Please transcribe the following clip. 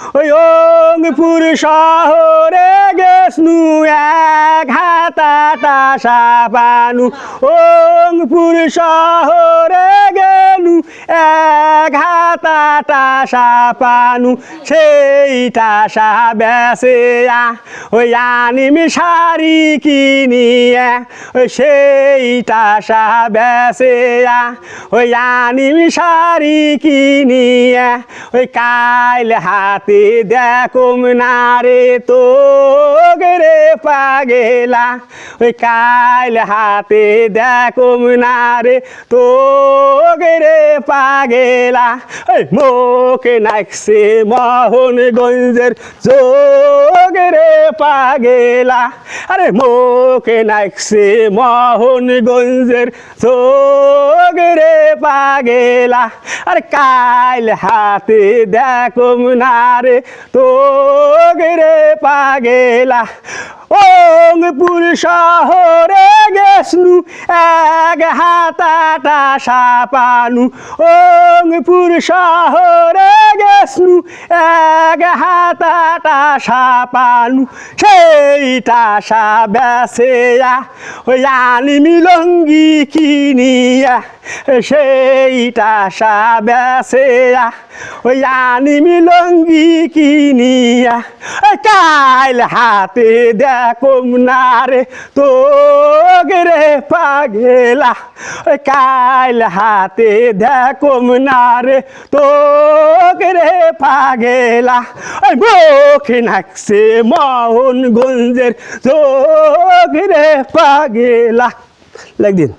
অঙ্গপুর শহরে গেছনু এক হাতাটা সাবানু অঙ্গপুর শহরে গেলু এক হাতাটা সাপানু, সেইটা সাবেসে ওই আনিমি শাড়ি কিনিয়ে, ওই সেইটা সাবেসে ওই আনিমি শাড়ি কিনিয়ে, ওই কাইল হাতে দেখুম না তো রে পাগেলা, ওই কাইল হাতে দেখুম না রে তো রে পাগেলা। ওই মোকে নাকছে মোহনগঞ্জের যোগ রে পাগেলা। আরে মোকে নাকছে মোহনগঞ্জের যোগ রে পাগেলা। আরে কাইল হাতে দেখুম না রে তো রে পাগেলা। অঙ্গপুর শহরে গেছনু এক হাতাটা সাপানু অঙ্গপুর শহরে গেছনু এক হাতাটা সাপানু সেইটা সাবেসেয়া ওই আনিমি লঙ্গি কিনিয়া সেইটা সাবেসেয়া ওই আনিমি লঙ্গি কিনিয়া কাইল হাতে দেখুম না রে তো রে পাগেলা। কাইল হাতে দেখুম না রে তো রে পাগেলা। মুখ নাকছে মোহনগঞ্জের যোগ রে পাগেলা। লাগদিন